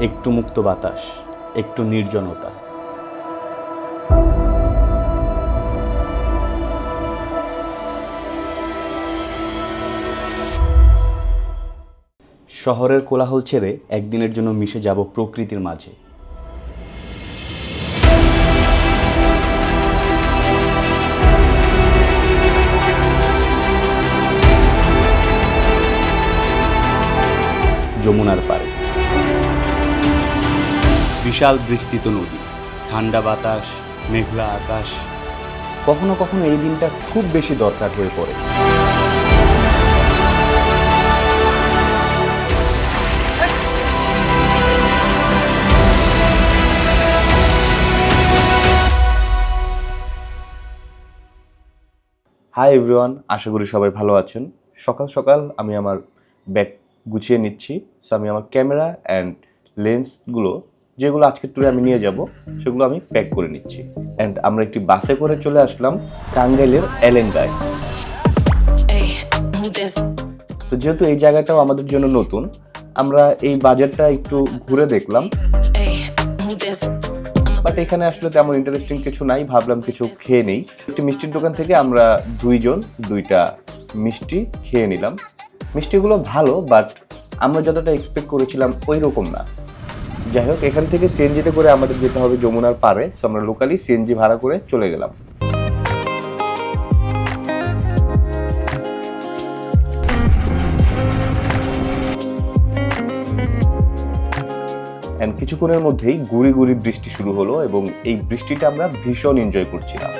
একটু মুক্ত বাতাস একটু নির্জনতা। শহরের কোলাহল ছেড়ে একদিনের জন্য মিশে যাব প্রকৃতির মাঝে। যমুনার পাড়ে বিশাল বিস্তৃত নদী, ঠান্ডা বাতাস, মেঘলা আকাশ। কখনো কখনো এই দিনটা খুব বেশি দরকার হয়ে পড়ে। হাই এভরিওয়ান আশা করি সবাই ভালো আছেন। সকাল সকাল আমি আমার ব্যাগ গুছিয়ে নিচ্ছি। সো আমি আমার ক্যামেরা অ্যান্ড লেন্সগুলো যেগুলো আজকের ট্যুরে আমি নিয়ে যাব সেগুলো আমি প্যাক করে নিচ্ছি। অ্যান্ড আমরা একটি বাসে করে চলে আসলাম টাঙ্গাইলের এলেঙ্গায়? তো যেহেতু এই জায়গাটাও আমাদের জন্য নতুন আমরা এই বাজারটা একটু ঘুরে দেখলাম? বাট এখানে আসলে তেমন ইন্টারেস্টিং কিছু নাই ভাবলাম কিছু খেয়ে নেই। একটি মিষ্টির দোকান থেকে আমরা দুইজন দুইটা মিষ্টি খেয়ে নিলাম। মিষ্টিগুলো ভালো বাট আমরা যতটা এক্সপেক্ট করেছিলাম ওই রকম না। যাই হোক, এখান থেকে সিএনজিতে করে আমাদের যেতে হবে যমুনার পারে সো আমরা লোকালি সিএনজি ভাড়া করে চলে গেলাম। কিছুক্ষণের মধ্যেই গুড়ি গুড়ি বৃষ্টি শুরু হলো এবং এই বৃষ্টিটা আমরা ভীষণ এনজয় করছিলাম।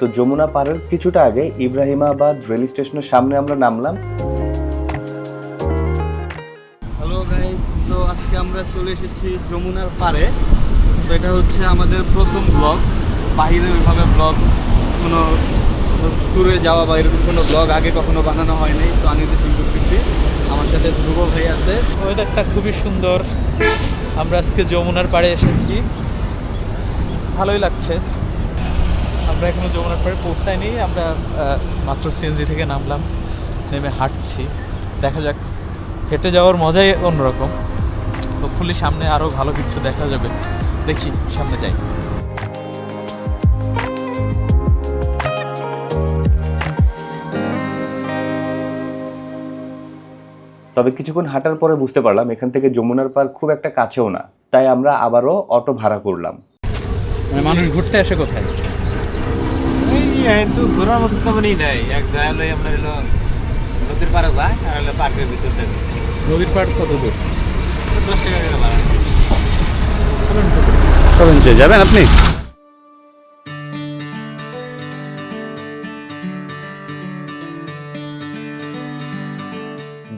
তো যমুনা পাড়ের কিছুটা আগে ইব্রাহিমাবাদ রেল স্টেশনের সামনে আমরা নামলাম। হ্যালো গাইস তো আজকে আমরা চলে এসেছি যমুনার পাড়ে তো এটা হচ্ছে আমাদের প্রথম ব্লগ বাইরে ওইভাবে ব্লগ কোনো ট্যুরে যাওয়া বা এরকম কোনো ব্লগ আগে কখনো বানানো হয়নি তো আমি তো ফিল করতেছি আমার সাথে ধ্রুব ভাই আছে। ওয়েদারটা খুবই সুন্দর। আমরা আজকে যমুনার পাড়ে এসেছি। ভালোই লাগছে। আমরা এখনও যমুনার পাড়ে পৌঁছাইনি আমরা মাত্র সিএনজি থেকে নামলাম নেমে হাঁটছি। দেখা যাক হেঁটে যাওয়ার মজাই অন্যরকম। হোপফুলি সামনে আরও ভালো কিছু দেখা যাবে। দেখি সামনে যাই। তবে কিছুক্ষণ হাঁটার পরে বুঝতে পারলাম এখান থেকে যমুনার পার খুব একটা কাছেও না। তাই আমরা আবারও অটো ভাড়া করলাম। মানে মানুষ ঘুরতে আসে কোথায়? এই তো ঘোরার মতো তেমনই নাই। এক আমরা হলো নদীর পাড়ে যায় আর হলো পার্কের ভিতর থেকে। নদীর পাড় কত দূর? দশ টাকা করে ভাড়া। চলুন যাবেন আপনি?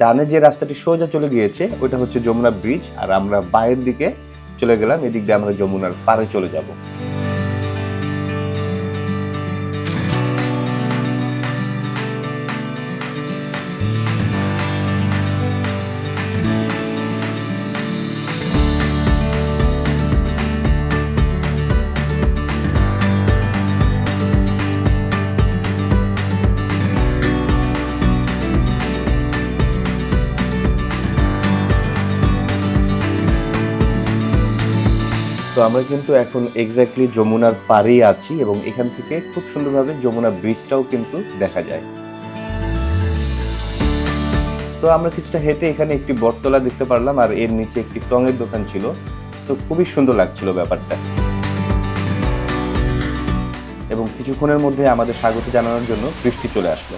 ডানে যে রাস্তাটি সোজা চলে গিয়েছে ওইটা হচ্ছে যমুনা ব্রিজ আর আমরা বাইরের দিকে চলে গেলাম এদিক দিয়ে আমরা যমুনার পারে চলে যাব। তো আমরা কিন্তু এখন এক্স্যাক্টলি যমুনার পাড়েই আছি এবং এখান থেকে খুব সুন্দরভাবে যমুনা ব্রিজটাও কিন্তু দেখা যায়। তো আমরা কিছুটা হেঁটে এখানে একটি বটতলা দেখতে পারলাম আর এর নিচে একটি টঙের দোকান ছিল। তো খুবই সুন্দর লাগছিল ব্যাপারটা। এবং কিছুক্ষণের মধ্যে আমাদের স্বাগত জানানোর জন্য বৃষ্টি চলে আসলো।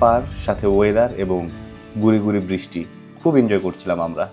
পার সাথে ওয়েদার এবং গুড়ি গুড়ি বৃষ্টি। খুব এনজয় করছিলাম আমরা।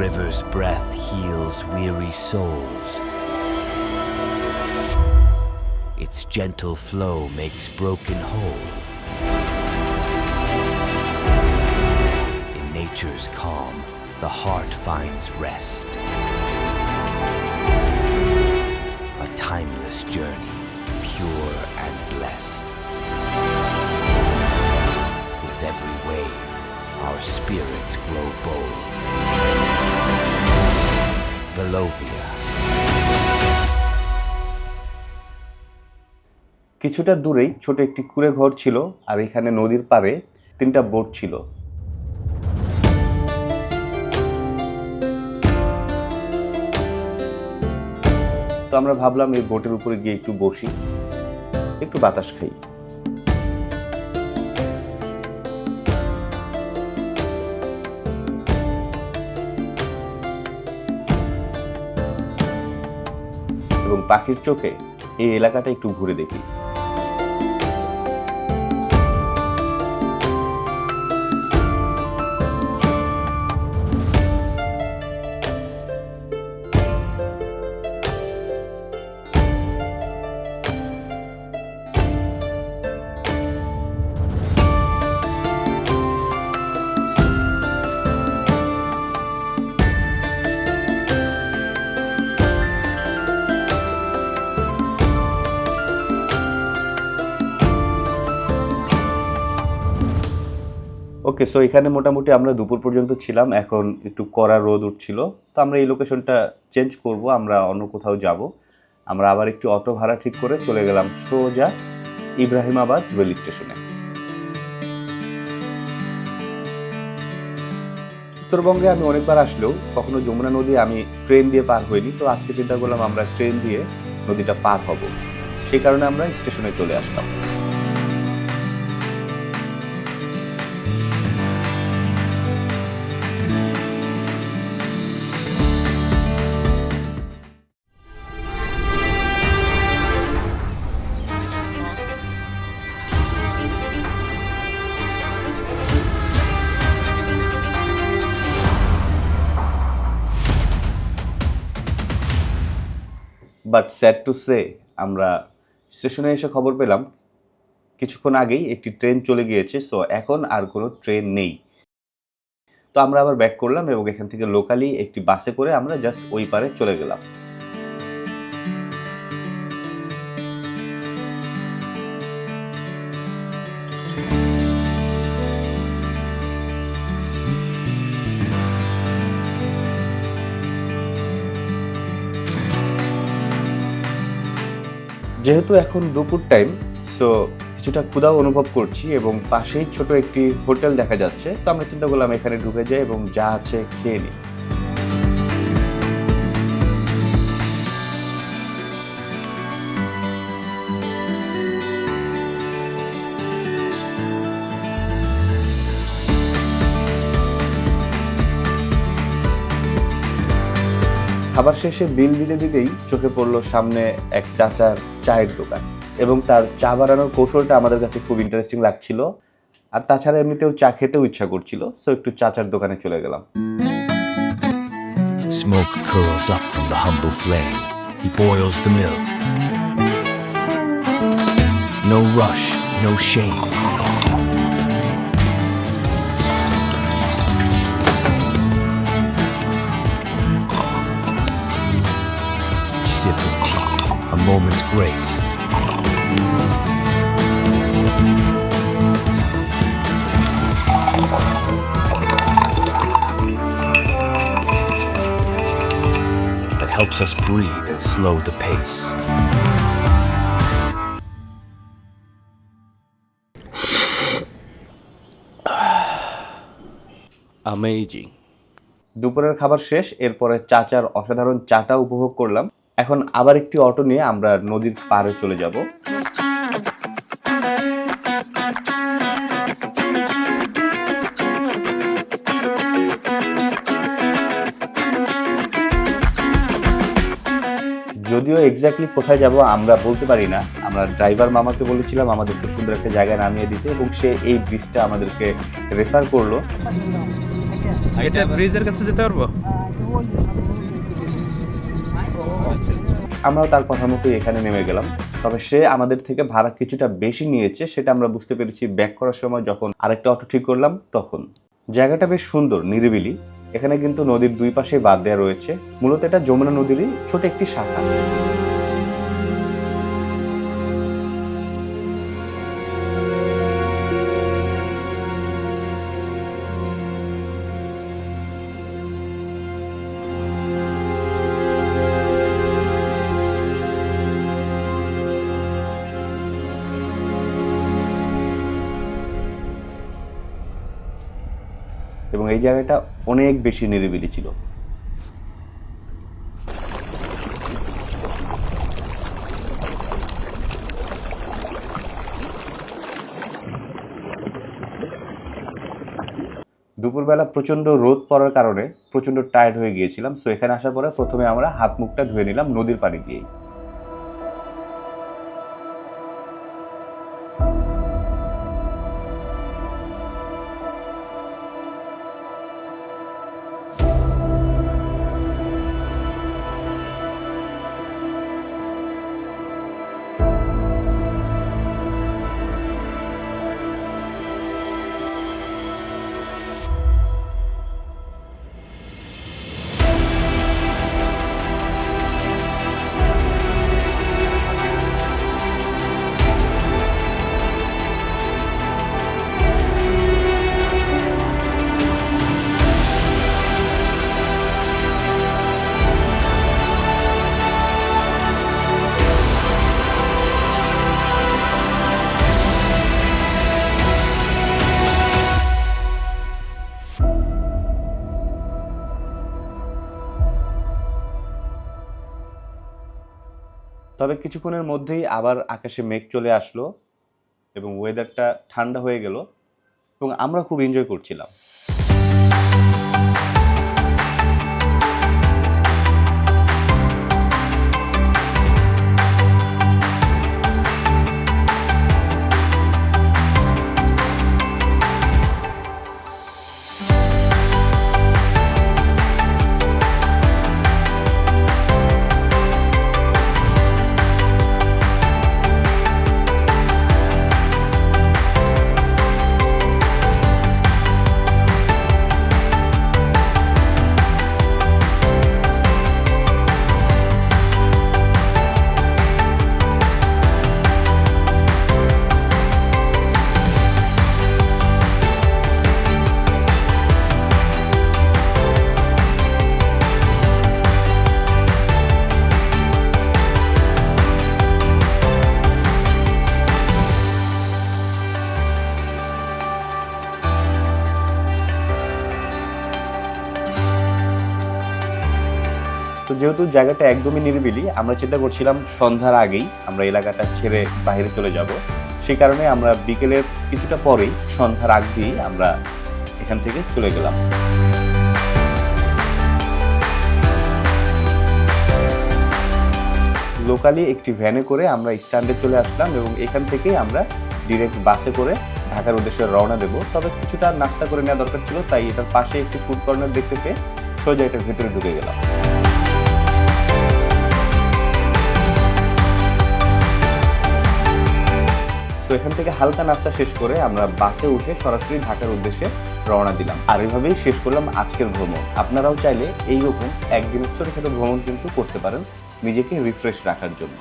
River's breath heals weary souls. Its gentle flow makes broken whole. In nature's calm, the heart finds rest. A timeless journey, pure and blessed. With every wave, our spirits grow bold. Velovia. কিছুটা দূরেই ছোট একটি কুড়ে ঘর ছিল আর এখানে নদীর পাড়ে তিনটা বোট ছিল তো আমরা ভাবলাম এই বোটের উপরে গিয়ে একটু বসি, একটু বাতাস খাই পাখির চোখে এই এলাকাটা একটু ঘুরে দেখি। ওকে সো এখানে মোটামুটি আমরা দুপুর পর্যন্ত ছিলাম, এখন একটু কড়া রোদ উঠছিল। তো আমরা এই লোকেশনটা চেঞ্জ করব, আমরা অন্য কোথাও যাব। আমরা আবার একটি অটো ভাড়া ঠিক করে চলে গেলাম সোজা ইব্রাহিমাবাদ রেল স্টেশনে উত্তরবঙ্গে আমি অনেকবার আসলেও কখনো যমুনা নদী আমি ট্রেন দিয়ে পার হইনি, তো আজকে চিন্তা করলাম আমরা ট্রেন দিয়ে নদীটা পার হব। সেই কারণে আমরা স্টেশনে চলে আসলাম। বাট স্যাড টু সে আমরা স্টেশনে এসে খবর পেলাম, কিছুক্ষণ আগেই একটি ট্রেন চলে গিয়েছে সো এখন আর কোনো ট্রেন নেই। তো আমরা আবার ব্যাক করলাম এবং এখান থেকে লোকালি একটি বাসে করে আমরা জাস্ট ওই পারে চলে গেলাম। যেহেতু এখন দুপুর টাইম সো কিছুটা ক্ষুদাও অনুভব করছি এবং পাশেই ছোট একটি হোটেল দেখা যাচ্ছে। তো আমরা চিন্তা করলাম এখানে ঢুকে যাই এবং যা আছে খেয়ে নিই। খাবার শেষে বিল দিতে দিতেই চোখে পড়ল সামনে এক চাচার চায়ের দোকান এবং তার চা বানানোর কৌশলটা আমাদের কাছে খুব ইন্টারেস্টিং লাগছিল আর তাছাড়া এমনিতেও চা খেতেও ইচ্ছা করছিল সো একটু চাচার দোকানে চলে গেলাম Smoke curls up from the humble flame. He boils the milk. No rush, no shame. Sip of tea, a moment's grace. that helps us breathe and slow the pace. Amazing দুপুরের খাবার শেষ এরপরে চাচার অসাধারণ চাটা উপভোগ করলাম এখন আবার একটি অটো নিয়ে আমরা নদীর পাড়ে চলে যাব। যদিও এক্স্যাক্টলি কোথায় যাব আমরা বলতে পারি না। আমরা ড্রাইভার মামাকে বলেছিলাম আমাদেরকে সুন্দর একটা জায়গায় নামিয়ে দিতে এবং সে এই ব্রিজটা আমাদেরকে রেফার করল। এটা ব্রিজের কাছে যেতে পারব? আমরাও তার কথা মতোই এখানে নেমে গেলাম। তবে সে আমাদের থেকে ভাড়া কিছুটা বেশি নিয়েছে, সেটা আমরা বুঝতে পেরেছি ব্যাক করার সময় যখন আরেকটা অটো ঠিক করলাম তখন। জায়গাটা বেশ সুন্দর, নিরিবিলি। এখানে কিন্তু নদীর দুই পাশে বাদ দেওয়া রয়েছে। মূলত এটা যমুনা নদীরই ছোট একটি শাখা। এই জায়গাটা অনেক বেশি নিরিবিলি ছিল। দুপুরবেলা প্রচণ্ড রোদ পড়ার কারণে প্রচণ্ড টায়ার্ড হয়ে গিয়েছিলাম সো এখানে আসার পরে প্রথমে আমরা হাত মুখটা ধুয়ে নিলাম নদীর পানি দিয়েই। তবে কিছুক্ষণের মধ্যেই আবার আকাশে মেঘ চলে আসলো এবং ওয়েদারটা ঠান্ডা হয়ে গেল এবং আমরা খুব এনজয় করছিলাম। তো যেহেতু জায়গাটা একদমই নিরিবিলি, আমরা চিন্তা করছিলাম সন্ধ্যার আগেই আমরা এলাকাটা ছেড়ে বাইরে চলে যাব। সেই কারণে আমরা বিকেলের কিছুটা পরেই সন্ধ্যার আগ দিয়েই আমরা এখান থেকে চলে গেলাম। লোকালি একটি ভ্যানে করে আমরা স্ট্যান্ডে চলে আসলাম এবং এখান থেকেই আমরা ডিরেক্ট বাসে করে ঢাকার উদ্দেশ্যে রওনা দেবো। তবে কিছুটা নাস্তা করে নেওয়া দরকার ছিল, তাই এটার পাশে একটি ফুড কর্নার দেখতে পেয়ে সোজা এটার ভেতরে ঢুকে গেলাম। তো এখান থেকে হালকা নাস্তা শেষ করে আমরা বাসে উঠে সরাসরি ঢাকার উদ্দেশ্যে রওনা দিলাম। আর এভাবেই শেষ করলাম আজকের ভ্রমণ। আপনারাও চাইলে এইরকম একদিনের ছোটো ভ্রমণ কিন্তু করতে পারেন। নিজেকে রিফ্রেশ রাখার জন্য।